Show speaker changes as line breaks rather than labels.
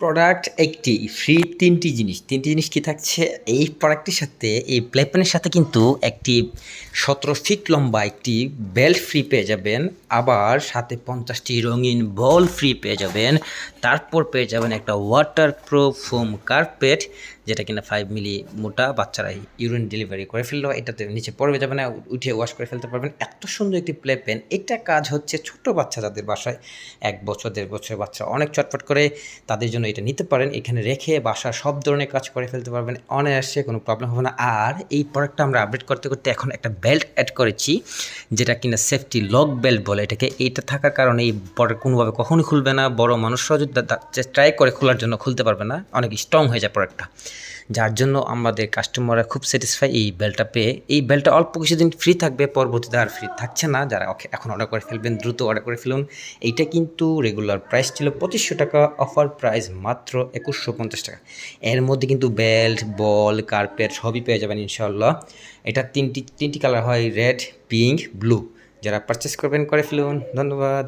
Product একটি free তিনটি জিনিস। তিনটি জিনিস কি থাকছে? এই প্রোডাক্টটির সাথে, এই প্লেপেনের সাথে কিন্তু একটি সতেরো ফিট লম্বা একটি বেল্ট ফ্রি পেয়ে যাবেন। আবার সাথে পঞ্চাশটি রঙিন বল ফ্রি পেয়ে যাবেন। তারপর পেয়ে যাবেন একটা ওয়াটার প্রুফ ফোম কার্পেট যেটা কিনা ফাইভ মিলি মোটা বাচ্চারা ইউরিন ডেলিভারি করে ফেলল, এটাতে নিচে পড়বে যাবে না উঠে ওয়াশ করে ফেলতে পারবেন এত সুন্দর একটি প্লে পেন এটা কাজ হচ্ছে ছোট বাচ্চা যাদের বাসায়, এক বছর, দেড় বছরের বাচ্চা, অনেক চটপট করে তাদের জন্য এটা নিতে পারেন। এখানে রেখে বাসার সব ধরনের কাজ করে ফেলতে পারবেন, অনায়াসে কোনো প্রবলেম হবে না। আর এই প্রোডাক্টটা আমরা আপডেট করতে করতে এখন একটা বেল্ট অ্যাড করেছি, যেটা কিনা সেফটি লক বেল্ট বলে। এটাকে এইটা থাকার কারণে এই প্রোডাক্ট কোনোভাবে কখনোই খুলবে না। বড় মানুষরাও যদি ট্রাই করে খোলার জন্য খুলতে পারবে না। অনেক স্ট্রং হয়ে যায় প্রোডাক্টটা যার জন্য আমাদের কাস্টমাররা খুব স্যাটিসফাই এই বেলটা পেয়ে। এই বেলটা অল্প কিছুদিন ফ্রি থাকবে, পরবর্তীতে আর ফ্রি থাকছে না। যারা এখন অর্ডার করে ফেলবেন, দ্রুত অর্ডার করে ফেলুন। এইটা কিন্তু রেগুলার প্রাইস ছিল পঁচিশশো টাকা অফার প্রাইস মাত্র একুশশো পঞ্চাশ টাকা। এর মধ্যে কিন্তু বেল্ট বল কার্পেট সবই পেয়ে যাবেন ইনশাল্লাহ এটা তিনটি তিনটি কালার হয় রেড পিঙ্ক ব্লু যারা পারচেস করবেন, করে ফেলুন। ধন্যবাদ।